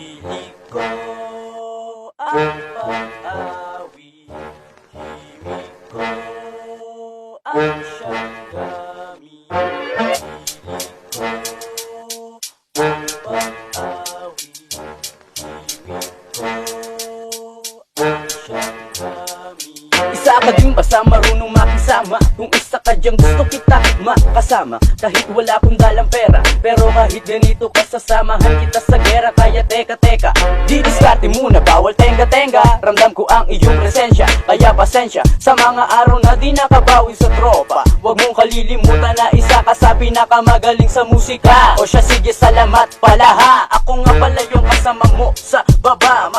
Hilig ko ang pag-awi Himig ko ang siyang gamit Hilig ko ang pag-awi Himig ko ang siyang gamit Isa ka din ba sa marunong? Diyang gusto kita makasama. Kahit wala akong dalang pera Pero kahit ganito ka sasamahan kita sa gera. Kaya teka teka Di diskarte muna bawal tenga tenga Ramdam ko ang iyong presensya Kaya pasensya. Sa mga araw na di nakabawi sa tropa Huwag mong kalilimutan na isa ka sa pinakamagaling sa musika. O siya sige salamat pala ha. Ako nga pala yung kasama mo sa baba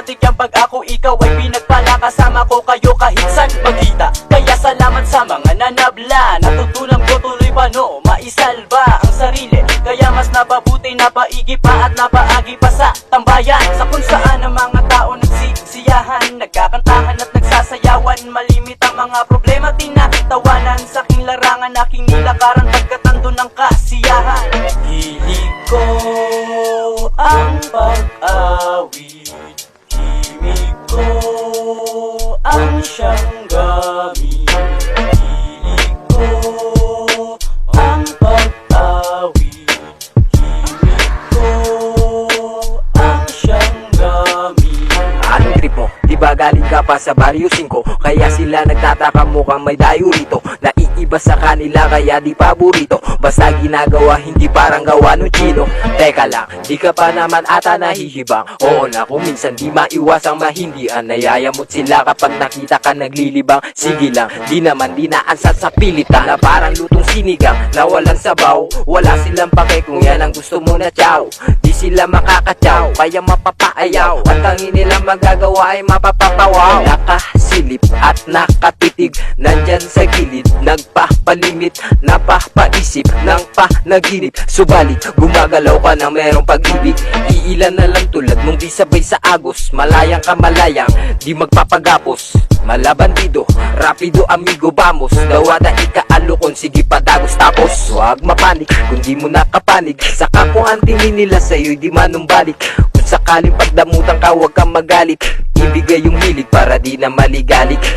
Matik yan pag ako ikaw ay pinagpala. Kasama ko kayo kahit saan magkita. Kaya salamat sa mga nanabla. Natutunan ko tuloy pa no Maisalba ang sarili. Kaya mas napabuti napaigi pa At napaagi pa sa tambayan. Sa kung saan ang mga tao nagsisiyahan Nagkakantahan at nagsasayawan. Malimit ang mga problema tinatawanan Sa aking larangan aking nilakaran Pagkatando ng kasiyahan siyang gamit Hilig ko ang pag-awit Himig ko ang siyang gamit Anong trip mo? Di ba galing ka pa sa Barrio 5? Kaya sila nagtataka mukhang may dayo rito. Naiiba sa kanila kaya di paborito. Basta ginagawa hindi parang gawa ng chino. Teka lang, di ka pa naman ata nahihibang. Oo na kung minsan di maiwasang mahindian Nayayamot sila kapag nakita ka naglilibang. Sige lang, di naman dinaansat sa pilitan. Na parang lutong sinigang na walang sabaw. Wala silang pake kung yan ang gusto mo na chow Di sila makakatyaw, kaya mapapaayaw At ang nila magagawa ay mapapapawaw Nakasilip at nakatitig. Nandyan sa gilid. Nagpapalimit. Napapaisip ng panaginip. Subalit gumagalaw ka ng merong pag-ibig. Iilan na lang tulad mong di sabay sa agos. Malayang ka malayang Di magpapagapos. Malabandido, rapido amigo vamos Dawada ikaalukon, sige padagos tapos. Huwag mapanik, kung di mo nakapanig. Saka kung ang tingin nila sa'yo'y di manumbalik sakaling pagdamutan ka, huwag kang magalit. Ibigay yung hilig para di na ko